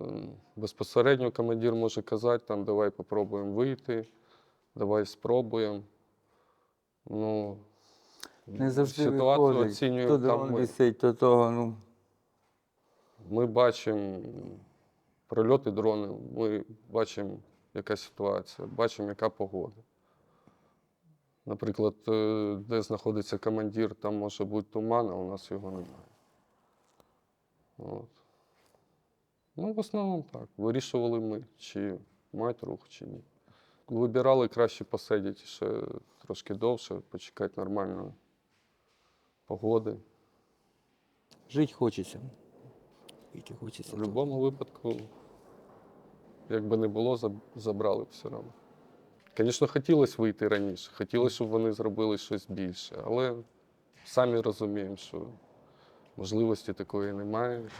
М, Безпосередньо командир може казати, там, давай попробуємо вийти, давай спробуємо. Ну, Не завжди ситуацію виходить. оцінюємо То там ми. висить, то того, ну. Ми бачимо прильоти дронів, ми бачимо, яка ситуація, бачимо, яка погода. Наприклад, е, де знаходиться командир, там може бути туман, а у нас його немає. От. Ну, в основному так. Вирішували ми, чи мати рух, чи ні. Вибирали краще посидіти ще трошки довше, почекати нормальної погоди. Жити хочеться. Скільки хочеться. В будь-якому випадку, як би не було, забрали б все одно. Звісно, хотілося вийти раніше, хотілося, щоб вони зробили щось більше, але самі розуміємо, що можливості такої немає.